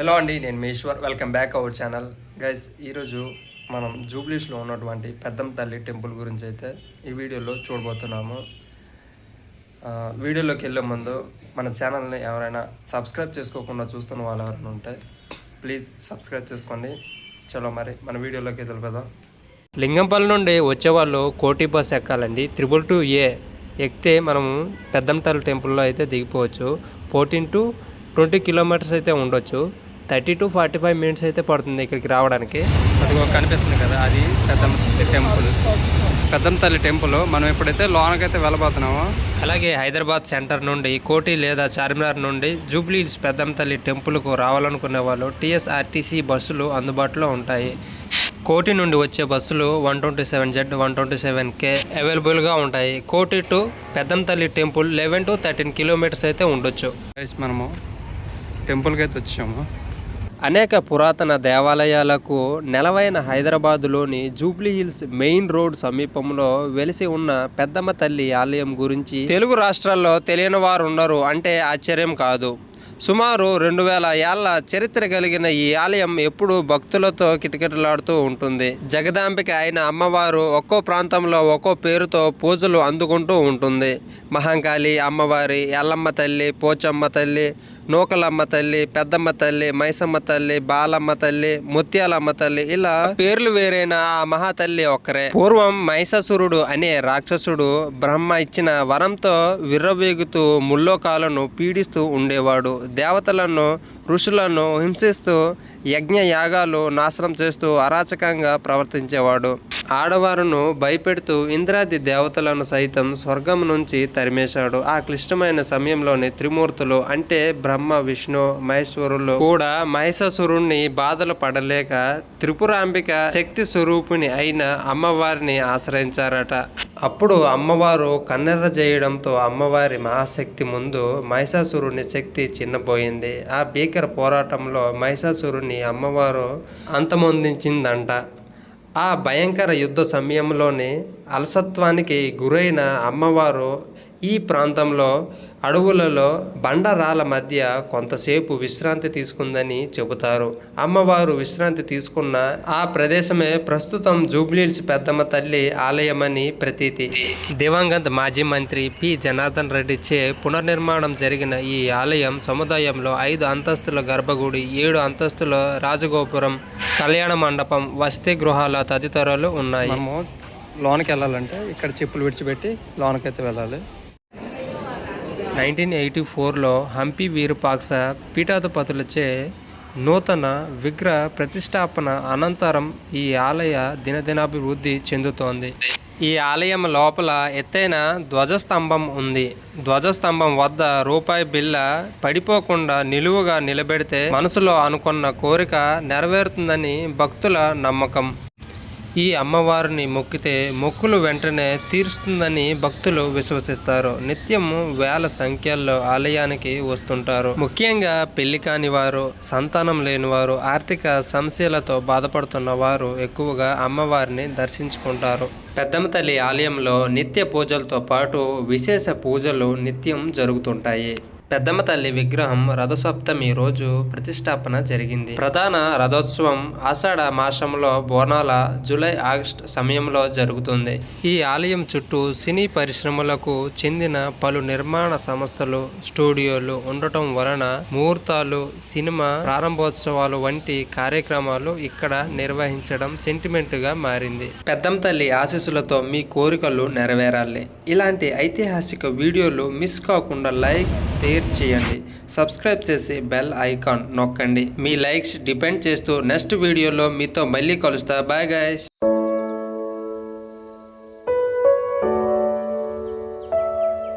Hello అండి నేను మేశ్వర్ welcome back our channel guys ఈరోజు మనం జూబ్లీస్లో ఉన్నటువంటి పెద్దమ్మ తల్లి టెంపుల్ గురించి అయితే ఈ వీడియోలో చూడబోతున్నాము. వీడియోలోకి వెళ్ళే ముందు మన ఛానల్ని ఎవరైనా సబ్స్క్రైబ్ చేసుకోకుండా చూస్తున్న వాళ్ళు ఎవరైనా ఉంటే ప్లీజ్ సబ్స్క్రైబ్ చేసుకోండి. చలో మరి మన వీడియోలోకి తెలిపేదాం లింగంపల్లి నుండి వచ్చేవాళ్ళు కోటి బస్ ఎక్కాలండి. త్రిబుల్ టూ ఏ ఎక్కితే మనము పెద్దంతల్లి టెంపుల్లో అయితే దిగిపోవచ్చు. ఫోర్టీన్ టు ట్వంటీ కిలోమీటర్స్ అయితే ఉండొచ్చు. Thirty to forty five minutes అయితే పడుతుంది ఇక్కడికి రావడానికి. అదిగో కనిపిస్తుంది కదా అది పెద్దమ్మ టెంపుల్. పెద్దమ్మ తల్లి టెంపుల్ మనం ఎప్పుడైతే లోనకైతే వెళ్ళబోతున్నామో అలాగే హైదరాబాద్ సెంటర్ నుండి కోటి లేదా చార్మినార్ నుండి జూబ్లీ హిల్స్ పెద్దమ్మ తల్లి టెంపుల్కు రావాలనుకునే వాళ్ళు టీఎస్ఆర్టీసీ బస్సులు అందుబాటులో ఉంటాయి. కోటి నుండి వచ్చే బస్సులు one twenty seven Z one twenty seven K అవైలబుల్గా ఉంటాయి. Koti to Peddamma Thalli temple eleven to thirteen kilometres అయితే ఉండొచ్చు. మనము టెంపుల్కి అయితే వచ్చాము. అనేక పురాతన దేవాలయాలకు నెలవైన హైదరాబాదులోని జూబ్లీ హిల్స్ మెయిన్ రోడ్ సమీపంలో వెలిసి ఉన్న పెద్దమ్మ తల్లి ఆలయం గురించి తెలుగు రాష్ట్రాల్లో తెలియని వారు ఉండరు అంటే ఆశ్చర్యం కాదు. సుమారు రెండు వేల ఏళ్ళ చరిత్ర కలిగిన ఈ ఆలయం ఎప్పుడూ భక్తులతో కిటకిటలాడుతూ ఉంటుంది. జగదాంబిక అయిన అమ్మవారు ఒక్కో ప్రాంతంలో ఒక్కో పేరుతో పూజలు అందుకుంటూ ఉంటుంది. మహంకాళి అమ్మవారి ఎల్లమ్మ తల్లి పోచమ్మ తల్లి నూకలమ్మ తల్లి పెద్దమ్మ తల్లి మైసమ్మ తల్లి బాలమ్మ తల్లి ముత్యాలమ్మ తల్లి ఇలా పేర్లు వేరైన ఆ మహాతల్లి ఒక్కరే. పూర్వం మహిషాసురుడు అనే రాక్షసుడు బ్రహ్మ ఇచ్చిన వరంతో విర్రవేగుతూ ముల్లోకాలను పీడిస్తూ ఉండేవాడు. దేవతలను ఋషులను హింసిస్తూ యజ్ఞ యాగాలు నాశనం చేస్తూ అరాచకంగా ప్రవర్తించేవాడు. ఆడవారును భయపెడుతూ ఇంద్రాది దేవతలను సైతం స్వర్గం నుంచి తరిమేశాడు. ఆ క్లిష్టమైన సమయంలోని త్రిమూర్తులు అంటే బ్రహ్మ విష్ణు మహేశ్వరులు కూడా మహిషాసురుణ్ణి బాధలు పడలేక త్రిపురాంబిక శక్తి స్వరూపిణి అయిన అమ్మవారిని ఆశ్రయించారట. అప్పుడు అమ్మవారు కన్నెర్ర చేయడంతో అమ్మవారి మహాశక్తి ముందు మహిషాసురుని శక్తి చిన్నపోయింది ఆ భీకర పోరాటంలో మహిషాసురుని అమ్మవారు అంతమొందించిందంట. ఆ భయంకర యుద్ధ సమయంలోని అలసత్వానికి గురైన అమ్మవారు ఈ ప్రాంతంలో అడవులలో బండరాల మధ్య కొంతసేపు విశ్రాంతి తీసుకుందని చెబుతారు. అమ్మవారు విశ్రాంతి తీసుకున్న ఆ ప్రదేశమే ప్రస్తుతం జూబ్లీల్స్ పెద్దమ్మ తల్లి ఆలయమని ప్రతీతి. దివంగత్ మాజీ మంత్రి పి. జనార్దన్ రెడ్డి చే పునర్నిర్మాణం జరిగిన ఈ ఆలయం సముదాయంలో ఐదు అంతస్తుల గర్భగుడి ఏడు అంతస్తుల రాజగోపురం కళ్యాణ మండపం వసతి గృహాల తదితరాలు ఉన్నాయి. లోనకి వెళ్ళాలంటే ఇక్కడ చెప్పులు విడిచిపెట్టి లోనకైతే వెళ్ళాలి. నైన్టీన్ ఎయిటీ ఫోర్లో హంపి వీరుపాక్స పీఠాధిపతులచే నూతన విగ్రహ ప్రతిష్టాపన అనంతరం ఈ ఆలయ దినదినాభివృద్ధి చెందుతోంది. ఈ ఆలయం లోపల ఎత్తైన ధ్వజస్తంభం ఉంది. ధ్వజస్తంభం వద్ద రూపాయి బిల్ల పడిపోకుండా నిలువుగా నిలబెడితే మనసులో అనుకున్న కోరిక నెరవేరుతుందని భక్తుల నమ్మకం. ఈ అమ్మవారిని మొక్కితే మొక్కులు వెంటనే తీరుస్తుందని భక్తులు విశ్వసిస్తారు. నిత్యం వేల సంఖ్యల్లో ఆలయానికి వస్తుంటారు. ముఖ్యంగా పెళ్ళి కాని వారు సంతానం లేని వారు ఆర్థిక సమస్యలతో బాధపడుతున్న వారు ఎక్కువగా అమ్మవారిని దర్శించుకుంటారు. పెద్దమ్మ తల్లి ఆలయంలో నిత్య పూజలతో పాటు విశేష పూజలు నిత్యం జరుగుతుంటాయి. పెద్దమ్మ తల్లి విగ్రహం రథసప్తమి రోజు ప్రతిష్టాపన జరిగింది. ప్రధాన రథోత్సవం ఆషాఢ మాసంలో బోనాల జూలై ఆగస్ట్ సమయంలో జరుగుతుంది. ఈ ఆలయం చుట్టూ సినీ పరిశ్రమలకు చెందిన పలు నిర్మాణ సంస్థలు స్టూడియోలు ఉండటం వలన ముహూర్తాలు సినిమా ప్రారంభోత్సవాలు వంటి కార్యక్రమాలు ఇక్కడ నిర్వహించడం సెంటిమెంట్గా మారింది. పెద్దమ్మ తల్లి ఆశీస్సులతో మీ కోరికలు నెరవేరాలి. ఇలాంటి ఐతిహాసిక వీడియోలు మిస్ కాకుండా లైక్ షేర్ చేయండి. సబ్స్క్రైబ్ చేసి బెల్ ఐకాన్ నొక్కండి. మీ లైక్స్ డిపెండ్ చేస్తూ నెక్స్ట్ వీడియోలో మీతో మళ్ళీ కలుస్తా. Bye guys.